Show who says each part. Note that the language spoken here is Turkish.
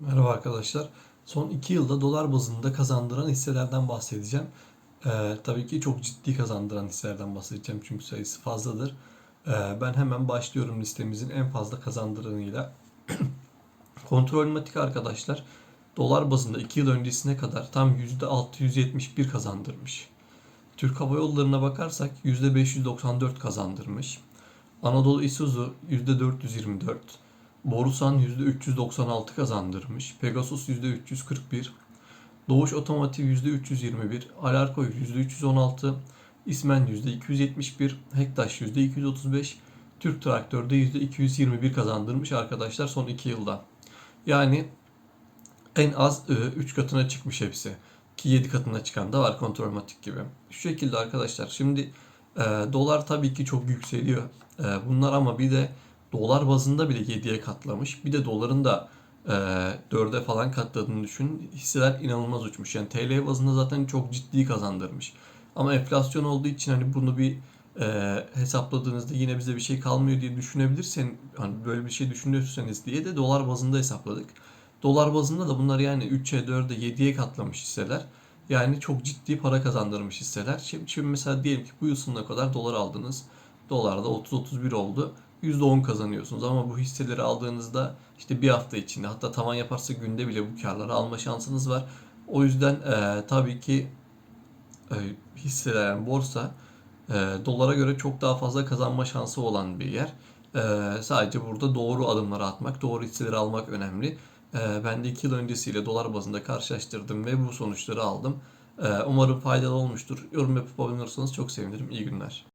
Speaker 1: Merhaba arkadaşlar. Son 2 yılda dolar bazında kazandıran hisselerden bahsedeceğim. Ee, tabii ki çok ciddi kazandıran hisselerden bahsedeceğim çünkü sayısı fazladır. Ee, ben hemen başlıyorum listemizin en fazla kazandıranıyla. Kontrolmatik arkadaşlar dolar bazında 2 yıl öncesine kadar tam %671 kazandırmış. Türk Hava Yolları'na bakarsak %594 kazandırmış. Anadolu Isuzu %424, Borusan %396 kazandırmış. Pegasus %341. Doğuş Otomotiv %321. Alarko %316. İsmen %271. Hektaş %235. Türk Traktör'de %221 kazandırmış arkadaşlar son 2 yılda. Yani en az 3 katına çıkmış hepsi. Ki 7 katına çıkan da var kontrolmatik gibi. Şu şekilde arkadaşlar. Şimdi e, dolar tabii ki çok yükseliyor. E, bunlar ama bir de dolar bazında bile 7'ye katlamış. Bir de doların da e, 4'e falan katladığını düşün. Hisseler inanılmaz uçmuş. Yani TL bazında zaten çok ciddi kazandırmış. Ama enflasyon olduğu için hani bunu bir e, hesapladığınızda yine bize bir şey kalmıyor diye düşünebilirsen hani böyle bir şey düşünüyorsanız diye de dolar bazında hesapladık. Dolar bazında da bunlar yani 3'e 4'e 7'ye katlamış hisseler. Yani çok ciddi para kazandırmış hisseler. Şimdi, şimdi mesela diyelim ki bu yıl sonuna kadar dolar aldınız. Dolar da 30-31 oldu. %10 kazanıyorsunuz ama bu hisseleri aldığınızda işte bir hafta içinde hatta tavan yaparsa günde bile bu karları alma şansınız var. O yüzden e, tabii ki e, hisseler yani borsa e, dolara göre çok daha fazla kazanma şansı olan bir yer. E, sadece burada doğru adımları atmak, doğru hisseleri almak önemli. E, ben de 2 yıl öncesiyle dolar bazında karşılaştırdım ve bu sonuçları aldım. E, umarım faydalı olmuştur. Yorum yapıp abone olursanız çok sevinirim. İyi günler.